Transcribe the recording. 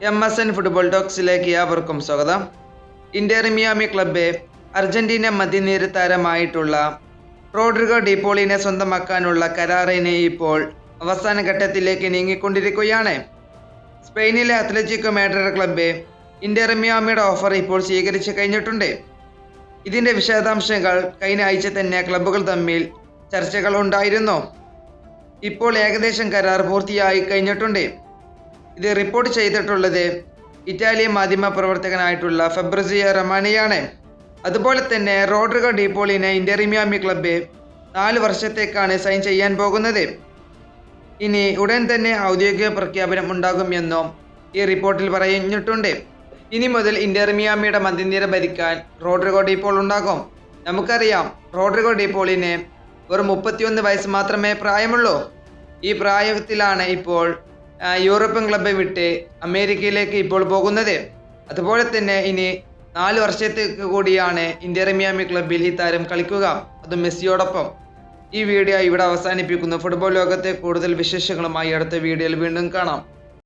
M S N football ടോക്സിലേക്ക് ഏവർക്കും സ്വാഗതം. ഇന്റർ മിയാമി ക്ലബ്ബ് അർജന്റീന മധ്യനിര താരമായിട്ടുള്ള റോഡ്രിഗോ ഡിപ്പോളിനെ സ്വന്തമാക്കാനുള്ള കരാറിനെ ഇപ്പോൾ അവസാന ഘട്ടത്തിലേക്ക് നീങ്ങിക്കൊണ്ടിരിക്കുകയാണ്. സ്പെയിനിലെ അത്ലറ്റിക്കോ മാഡ്രിഡ് ക്ലബ്ബ് ഇന്റർ മിയാമിയുടെ ഓഫർ ഇപ്പോൾ സ്വീകരിച്ചു കഴിഞ്ഞിട്ടുണ്ട്. ഇതിന്റെ വിശദാംശങ്ങൾ കഴിഞ്ഞ ആഴ്ച തന്നെ ക്ലബ്ബുകൾ തമ്മിൽ ചർച്ചകൾ ഉണ്ടായിരുന്നു. ഇപ്പോൾ ഏകദേശം കരാർ പൂർത്തിയായി കഴിഞ്ഞിട്ടുണ്ട്. ഇത് റിപ്പോർട്ട് ചെയ്തിട്ടുള്ളത് ഇറ്റാലിയൻ മാധ്യമ പ്രവർത്തകനായിട്ടുള്ള ഫെബ്രസിയ റമാനിയാണ്. അതുപോലെ തന്നെ റോഡ്രിഗോ ഡീപോളിനെ ഇന്റർമിയാമി ക്ലബ്ബ് നാല് വർഷത്തേക്കാണ് സൈൻ ചെയ്യാൻ പോകുന്നത്. ഇനി ഉടൻ തന്നെ ഔദ്യോഗിക പ്രഖ്യാപനം ഉണ്ടാകുമെന്നും ഈ റിപ്പോർട്ടിൽ പറഞ്ഞിട്ടുണ്ട്. ഇനി മുതൽ ഇന്റർമിയാമിയുടെ മധ്യനിര ഭരിക്കാൻ റോഡ്രിഗോ ഡീപോൾ ഉണ്ടാകും. നമുക്കറിയാം റോഡ്രിഗോ ഡീപോളിന് വെറും മുപ്പത്തിയൊന്ന് വയസ്സ് മാത്രമേ പ്രായമുള്ളൂ. ഈ പ്രായത്തിലാണ് ഇപ്പോൾ യൂറോപ്യൻ ക്ലബ്ബ് വിട്ട് അമേരിക്കയിലേക്ക് ഇപ്പോൾ പോകുന്നത്. അതുപോലെ തന്നെ ഇനി നാല് വർഷത്തേക്ക് കൂടിയാണ് ഇന്ത്യ മിയാമി ക്ലബ്ബിൽ ഈ താരം കളിക്കുക. അതും മെസ്സിയോടൊപ്പം. ഈ വീഡിയോ ഇവിടെ അവസാനിപ്പിക്കുന്നു. ഫുട്ബോൾ ലോകത്തെ കൂടുതൽ വിശേഷങ്ങളുമായി അടുത്ത വീഡിയോയിൽ വീണ്ടും കാണാം.